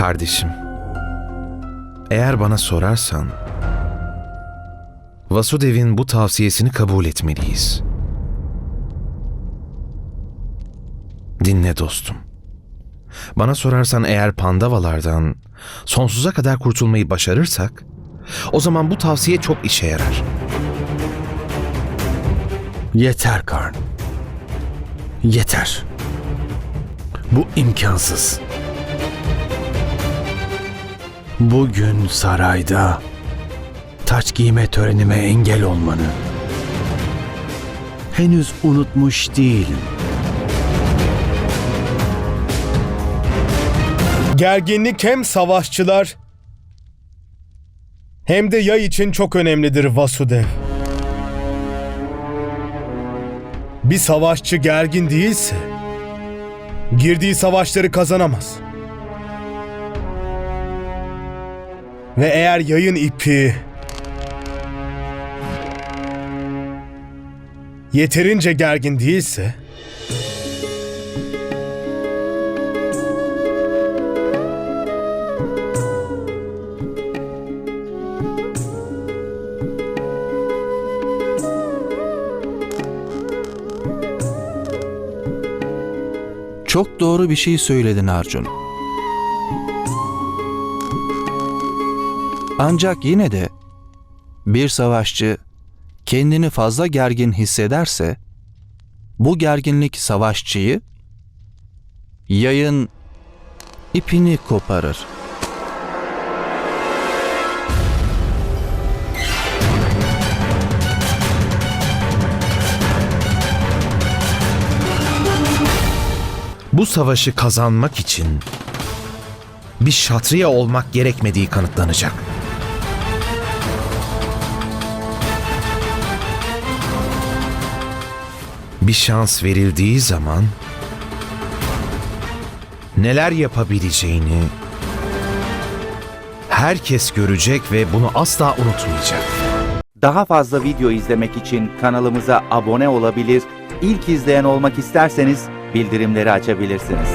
Kardeşim, eğer bana sorarsan, Vasudev'in bu tavsiyesini kabul etmeliyiz. Dinle dostum. Bana sorarsan eğer Pandavalardan sonsuza kadar kurtulmayı başarırsak, o zaman bu tavsiye çok işe yarar. Yeter Karn. Yeter. Bu imkansız. Bugün sarayda taç giyme törenime engel olmanı henüz unutmuş değilim. Gerginlik hem savaşçılar hem de yay için çok önemlidir Vasudev. Bir savaşçı gergin değilse girdiği savaşları kazanamaz. Ve eğer yayın ipi yeterince gergin değilse Çok doğru bir şey söyledin Arjun. Ancak yine de bir savaşçı kendini fazla gergin hissederse bu gerginlik savaşçıyı yayın ipini koparır. Bu savaşı kazanmak için bir şatriye olmak gerekmediği kanıtlanacak. Bir şans verildiği zaman neler yapabileceğini herkes görecek ve bunu asla unutmayacak. Daha fazla video izlemek için kanalımıza abone olabilir, ilk izleyen olmak isterseniz bildirimleri açabilirsiniz.